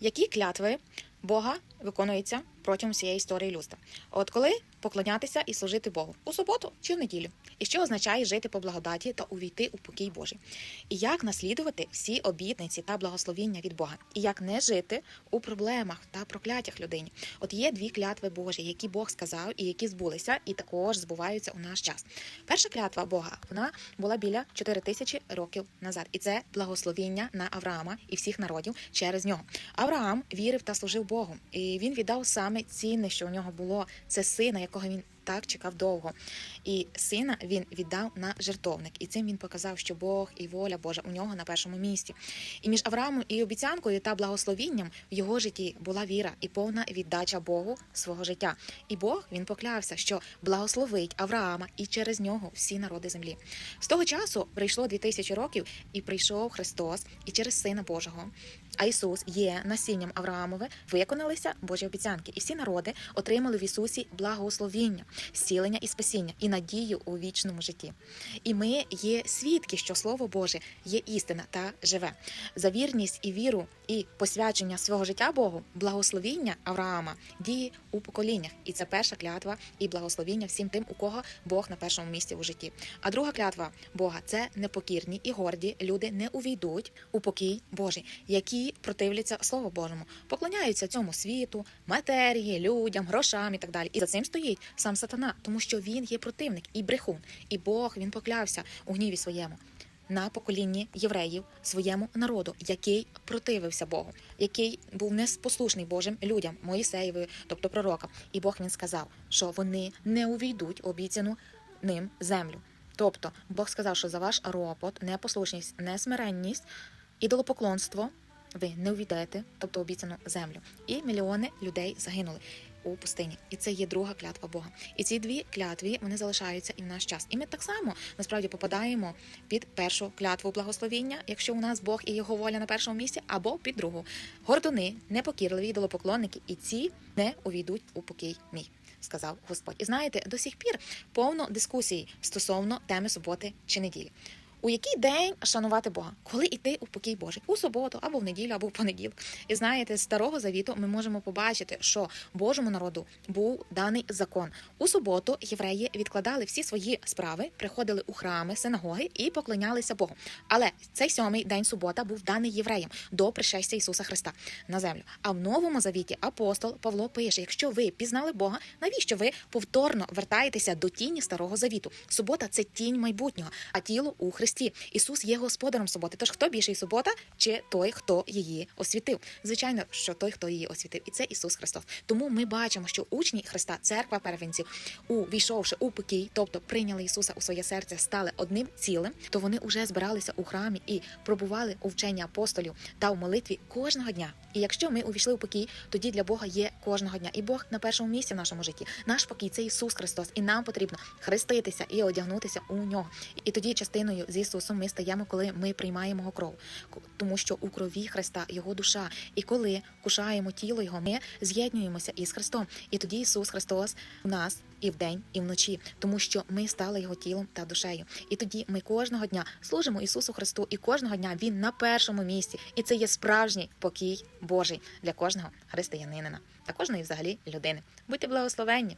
Які клятви Бога виконуються протягом всієї історії людства? От коли поклонятися і служити Богу у суботу чи в неділю? І що означає жити по благодаті та увійти у покій Божий? І як наслідувати всі обітниці та благословіння від Бога? І як не жити у проблемах та прокляттях людині? От є дві клятви Божі, які Бог сказав і які збулися, і також збуваються у наш час. Перша клятва Бога вона була біля 4 тисячі років назад, і це благословіння на Авраама і всіх народів через нього. Авраам вірив та служив Богу, і він віддав саме цінне, що у нього було це сина, якого він так чекав довго. І сина він віддав на жертовник. І цим він показав, що Бог і воля Божа у нього на першому місці. І між Авраамом і обіцянкою та благословінням в його житті була віра і повна віддача Богу свого життя. І Бог він поклявся, що благословить Авраама і через нього всі народи землі. З того часу прийшло 2000 років, і прийшов Христос, і через Сина Божого. А Ісус є насінням Авраамове, виконалися Божі обіцянки, і всі народи отримали в Ісусі благословіння, зцілення і спасіння, і надію у вічному житті. І ми є свідки, що Слово Боже є істина та живе. За вірність і віру, і посвячення свого життя Богу, благословіння Авраама діє у поколіннях. І це перша клятва і благословіння всім тим, у кого Бог на першому місці у житті. А друга клятва Бога це непокірні і горді люди не увійдуть у покій Божий, які противляться Слову Божому, поклоняються цьому світу, матерії, людям, грошам і так далі. І за цим стоїть сам сатана, тому що він є противник і брехун. І Бог він поклявся у гніві своєму. На поколінні євреїв своєму народу, який противився Богу, який був неспослушний Божим людям, Моїсеєвою, тобто пророкам. І Бог він сказав, що вони не увійдуть обіцяну ним землю. Тобто Бог сказав, що за ваш ропот, непослушність, несмиренність, ідолопоклонство ви не увійдете, тобто обіцяну землю. І мільйони людей загинули у пустині. І це є друга клятва Бога. І ці дві клятві вони залишаються і в наш час. І ми так само насправді попадаємо під першу клятву благословіння, якщо у нас Бог і його воля на першому місці, або під другу. Гордуни, непокірливі ідолопоклонники, і ці не увійдуть у покій мій. Сказав Господь. І знаєте, до сих пір повно дискусій стосовно теми суботи чи неділі. У який день шанувати Бога, коли йти у покій Божий у суботу або в неділю, або в понеділок. І знаєте, з старого завіту ми можемо побачити, що Божому народу був даний закон. У суботу євреї відкладали всі свої справи, приходили у храми, синагоги і поклонялися Богу. Але цей сьомий день субота був даний євреям до пришестя Ісуса Христа на землю. А в новому завіті апостол Павло пише: якщо ви пізнали Бога, навіщо ви повторно вертаєтеся до тіні старого завіту? Субота це тінь майбутнього, а тіло у Христі. Ісус є господарем суботи. Тож хто більший субота, чи той, хто її освітив? Звичайно, що той, хто її освітив, і це Ісус Христос. Тому ми бачимо, що учні Христа, церква первенців, увійшовши у покій, тобто прийняли Ісуса у своє серце, стали одним цілим, то вони вже збиралися у храмі і пробували у вченні апостолів та у молитві кожного дня. І якщо ми увійшли у покій, тоді для Бога є кожного дня. І Бог на першому місці в нашому житті. Наш покій це Ісус Христос, і нам потрібно хреститися і одягнутися у нього. І тоді частиною з Ісусом ми стаємо, коли ми приймаємо його кров, тому що у крові Христа його душа. І коли кушаємо тіло Його, ми з'єднуємося із Христом. І тоді Ісус Христос в нас і вдень, і вночі, тому що ми стали його тілом та душею. І тоді ми кожного дня служимо Ісусу Христу, і кожного дня Він на першому місці. І це є справжній покій Божий для кожного християнина та кожної взагалі людини. Будьте благословенні!